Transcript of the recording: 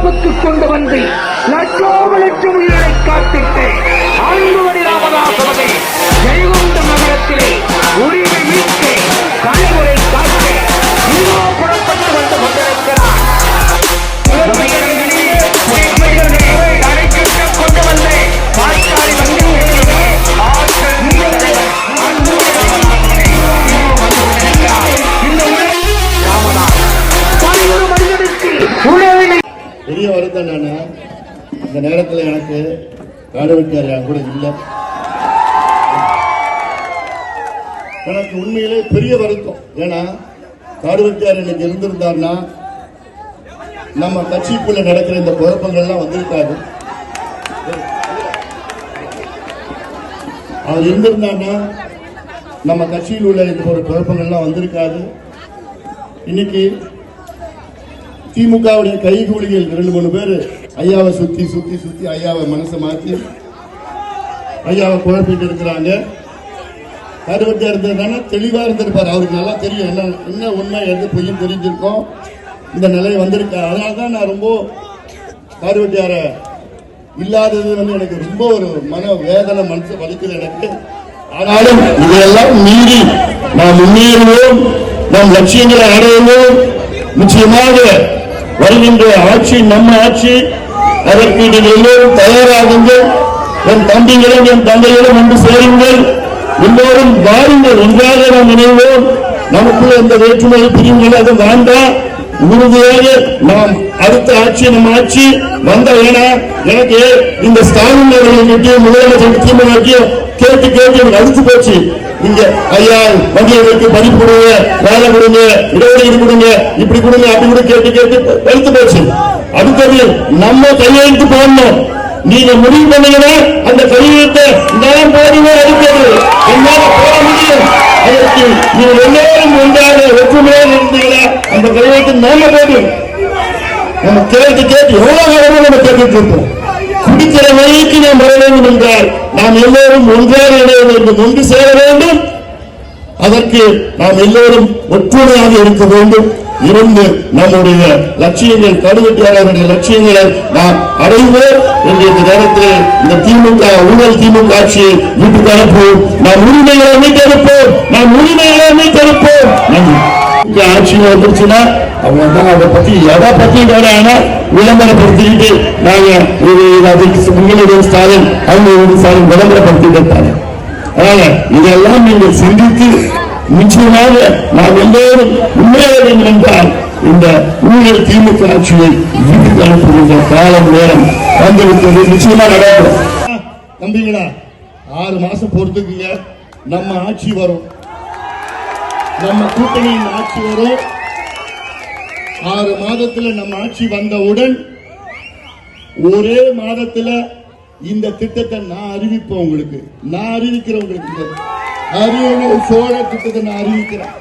இந்தியாவுக்கு கொண்டு வந்து லட்சோப லட்சம் உயிரை காத்திட்டு ஆண்டுவடி பெரிய வருத்தம் இந்த நேரத்தில் எனக்கு காடு வெட்டியார் என் கூட இல்லை. எனக்கு உண்மையிலே பெரிய வருத்தம். ஏன்னா காடு வெட்டியார் இன்னைக்கு இருந்திருந்தார்னா நம்ம கட்சிக்குள்ள நடக்கிற இந்த குழப்பங்கள்லாம் வந்திருக்காது. அவர் இருந்திருந்தார்னா நம்ம கட்சியில் உள்ள இந்த ஒரு குழப்பங்கள்லாம் வந்திருக்காது. இன்னைக்கு திமுகவுடைய கைகூலிகள் ரெண்டு மூணு பேர் ஐயாவை சுத்தி சுத்தி சுத்தி ஐயாவை மனசை மாத்தி ஐயாவை குழப்பிட்டு இருக்கிறாங்க. கருவத்தை இருந்ததுனால தெளிவா இருந்திருப்பார். அவருக்கு நல்லா தெரியும். என்ன என்ன உண்மை எது பொய்யும் தெரிஞ்சிருக்கோம். இந்த நிலை வந்திருக்கு. அதனால தான் நான் ரொம்ப கருவட்டியார இல்லாதது வந்து எனக்கு ரொம்ப ஒரு மன வேதனை மனசு வலிக்குது எனக்கு. ஆனாலும் இதையெல்லாம் மீறி நாம் முன்னேறுவோம். நம் லட்சியங்களை அடையுவோம் நிச்சயமாக வருகின்ற ஆட்சி நம்ம ஆட்சி அதற்கு நீங்கள் எல்லோரும் தயாராகுங்கள் என் தம்பிகளும் என் தந்தைகளும் வந்து சேருங்கள். எல்லோரும் வாருங்கள். ஒன்றாக நாம் இணைவோம். நமக்குள்ள எந்த வேற்றுமை பிரிவுகள் அது வேண்டாம். உறுதியாக நாம் அடுத்த ஆட்சி நம்ம ஆட்சி வந்த ஏன்னா எனக்கு இந்த ஸ்டாலின் அவர்களுக்கு முதலமைச்சர் திமுக கேட்டு கேட்டு எனக்கு அழிச்சு போச்சு. இங்க ஐயா வங்கியர்களுக்கு பணி கொடுங்க வேலை கொடுங்க இடஒதுக்கீடு கொடுங்க இப்படி கொடுங்க அப்படி கூட கேட்டு கேட்டு அழுத்து போச்சு. அடுத்தது நம்ம கையெழுத்து போடணும். நீங்க முடிவு பண்ணீங்கன்னா அந்த கையெழுத்தை நான் போடுவேன் அடுத்தது என்னால போட முடியும். அதற்கு நீங்கள் எல்லாரும் ஒன்றாக ஒற்றுமையாக இருந்தீங்கன்னா அந்த கையெழுத்து நாம போடுவோம் நம்ம கேட்டு கேட்டு எவ்வளவு காலமும் நம்ம கேட்டுட்டு இருப்போம். குடிக்கிற வழிக்கு நாம் வர வேண்டும் என்றால் நாம் எல்லோரும் ஒன்றாக இணைய வேண்டும் ஒன்று சேர வேண்டும். அதற்கு நாம் எல்லோரும் ஒற்றுமையாக இருக்க வேண்டும். இருந்து நம்முடைய லட்சியங்கள் கடுவெட்டியாளருடைய லட்சியங்களை நாம் அடைவோம் என்ற இந்த நேரத்தில் இந்த திமுக ஊழல் திமுக ஆட்சியை வீட்டுக்கு அனுப்புவோம் நாம் உரிமைகளை மீட்டெடுப்போம். நாம் உரிமைகளை மீட்டெடுப்போம். நன்றி. இந்த ஆட்சியில் வந்துருச்சுன்னா அவங்க தான் அதை பத்தி எதை பத்தி வேணா விளம்பரப்படுத்திக்கிட்டு நாங்க இது அதுக்கு முன்னிலை ஸ்டாலின் அவங்க ஒரு ஸ்டாலின் விளம்பரப்படுத்திட்டு இருப்பாங்க அதனால இதெல்லாம் நீங்கள் சிந்தித்து நிச்சயமாக நாம் எல்லோரும் முன்னேற வேண்டும் என்றால் இந்த ஊழல் திமுக ஆட்சியை வீட்டுக்கு அனுப்புகின்ற காலம் நேரம் வந்துவிட்டது. நிச்சயமா நடக்கும். தம்பிங்களா ஆறு மாசம் பொறுத்துக்குங்க. நம்ம ஆட்சி வரும். நம்ம கூட்டணியின் ஆட்சி வரும். ஆறு மாதத்துல நம்ம ஆட்சி வந்தவுடன் ஒரே மாதத்துல இந்த திட்டத்தை நான் அறிவிப்பேன் உங்களுக்கு. நான் அறிவிக்கிறேன் உங்களுக்கு. அரியணை சோழ திட்டத்தை நான் அறிவிக்கிறேன்.